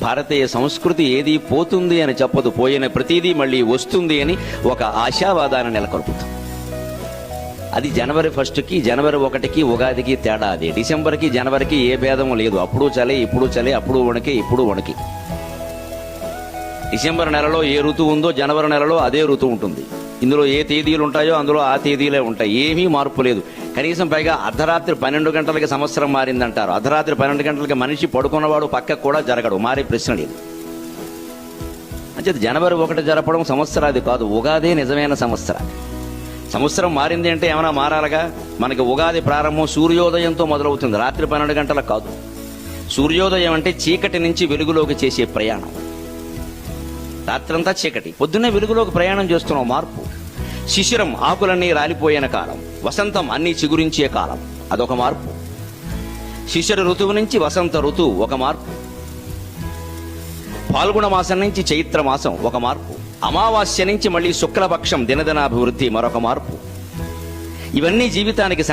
భారతీయ సంస్కృతి ఏది పోతుంది అని చెప్పదు. పోయిన ప్రతిదీ మళ్ళీ వస్తుంది అని ఒక ఆశావాదాన్ని నెలకొల్పుతుంది. అది జనవరి ఫస్ట్కి జనవరి ఒకటికి ఉగాదికి తేడా అది. డిసెంబర్కి జనవరికి ఏ భేదం లేదు. అప్పుడు చలి ఇప్పుడు చలి అప్పుడు వణికి ఇప్పుడు వణికి. డిసెంబర్ నెలలో ఏ ఋతువు ఉందో జనవరి నెలలో అదే ఋతువు ఉంటుంది. ఇందులో ఏ తేదీలు ఉంటాయో అందులో ఆ తేదీలే ఉంటాయి. ఏమీ మార్పు లేదు. కనీసం పైగా అర్ధరాత్రి పన్నెండు గంటలకి సంవత్సరం మారిందంటారు. అర్ధరాత్రి పన్నెండు గంటలకి మనిషి పడుకున్నవాడు పక్కకు కూడా జరగడు. మారే ప్రశ్న లేదు. అంటే జనవరి ఒకటి జరపడం సంవత్సరాది కాదు ఉగాదే నిజమైన సంవత్సరాది సంవత్సరం మారింది అంటే ఏమైనా మారాలగా? మనకి ఉగాది ప్రారంభం సూర్యోదయంతో మొదలవుతుంది. రాత్రి పన్నెండు గంటల కాదు. సూర్యోదయం అంటే చీకటి నుంచి వెలుగులోకి చేసే ప్రయాణం. రాత్రంతా చీకటి. పొద్దున్నే వెలుగులోకి ప్రయాణం చేస్తున్నాం మార్పు. శిశిరం ఆకులన్నీ రాలిపోయిన కాలం. వసంతం అన్ని చిగురించే కాలం. అదొక మార్పు. శిశిర ఋతువు నుంచి వసంత ఋతువు ఒక మార్పు. పాల్గొన మాసం నుంచి చైత్ర మాసం ఒక మార్పు. అమావాస్య నుంచి మళ్ళీ శుక్లపక్షం దినదినాభివృద్ధి మరొక మార్పు. ఇవన్నీ జీవితానికి